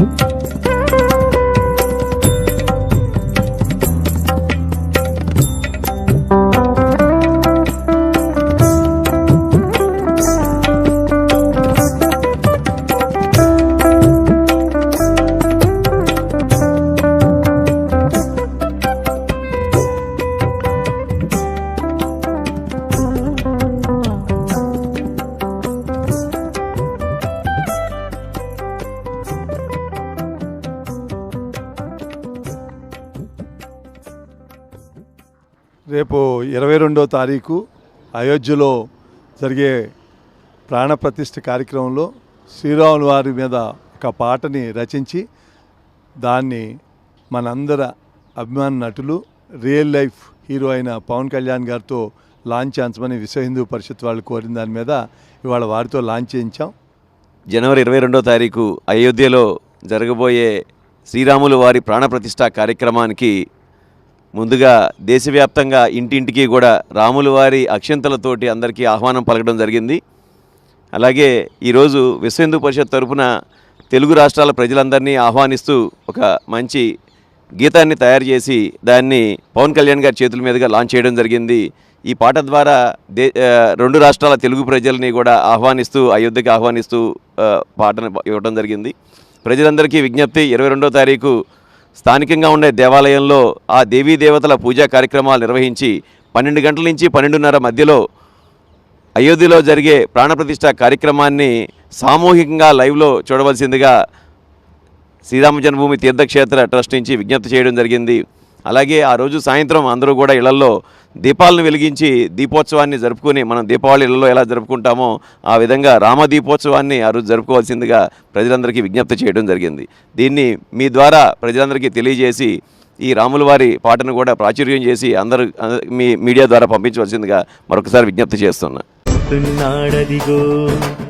Música రేపు ఇరవై రెండో తారీఖు అయోధ్యలో జరిగే ప్రాణప్రతిష్ఠ కార్యక్రమంలో శ్రీరాములు వారి మీద ఒక పాటని రచించి దాన్ని మనందర అభిమాన నటులు రియల్ లైఫ్ హీరో అయిన పవన్ కళ్యాణ్ గారితో లాంచ్ చేయించమని విశ్వ హిందూ పరిషత్ వాళ్ళు కోరిన దాని మీద ఇవాళ వారితో లాంచ్ చేయించాం. జనవరి ఇరవై రెండో తారీఖు అయోధ్యలో జరగబోయే శ్రీరాములు వారి ప్రాణప్రతిష్ఠ కార్యక్రమానికి ముందుగా దేశవ్యాప్తంగా ఇంటింటికి కూడా రాములు వారి అక్షంతలతోటి అందరికీ ఆహ్వానం పలకడం జరిగింది. అలాగే ఈరోజు విశ్వ హిందూ పరిషత్ తరపున తెలుగు రాష్ట్రాల ప్రజలందరినీ ఆహ్వానిస్తూ ఒక మంచి గీతాన్ని తయారు చేసి దాన్ని పవన్ కళ్యాణ్ గారి చేతుల మీదుగా లాంచ్ చేయడం జరిగింది. ఈ పాట ద్వారా దే రెండు రాష్ట్రాల తెలుగు ప్రజల్ని కూడా ఆహ్వానిస్తూ అయోధ్యకి ఆహ్వానిస్తూ పాటను ఇవ్వడం జరిగింది. ప్రజలందరికీ విజ్ఞప్తి ఇరవై రెండో తారీఖు స్థానికంగా ఉండే దేవాలయంలో ఆ దేవీ దేవతల పూజా కార్యక్రమాలు నిర్వహించి పన్నెండు గంటల నుంచి పన్నెండున్నర మధ్యలో అయోధ్యలో జరిగే ప్రాణప్రతిష్ఠ కార్యక్రమాన్ని సామూహికంగా లైవ్లో చూడవలసిందిగా శ్రీరామ జన్మభూమి తీర్థక్షేత్ర ట్రస్ట్ నుంచి విజ్ఞప్తి చేయడం జరిగింది. అలాగే ఆ రోజు సాయంత్రం అందరూ కూడా ఇళ్ళలో దీపాలను వెలిగించి దీపోత్సవాన్ని జరుపుకొని మనం దీపావళి ఇళ్ళలో ఎలా జరుపుకుంటామో ఆ విధంగా రామ దీపోత్సవాన్ని ఆ రోజు జరుపుకోవాల్సిందిగా ప్రజలందరికీ విజ్ఞప్తి చేయడం జరిగింది. దీన్ని మీ ద్వారా ప్రజలందరికీ తెలియజేసి ఈ రాముల వారి పాటను కూడా ప్రాచుర్యం చేసి అందరు మీ మీడియా ద్వారా పంపించవలసిందిగా మరొకసారి విజ్ఞప్తి చేస్తున్నా.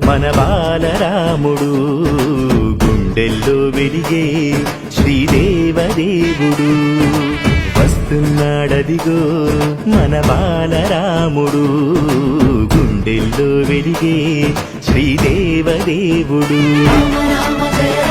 మన బాలరాముడు గుండెల్లో వెలిగే శ్రీదేవదేవుడు. వస్తున్నాడదిగో మన బాలరాముడు. గుండెల్లో వెలిగే శ్రీదేవదేవుడు. రామ రామ జయ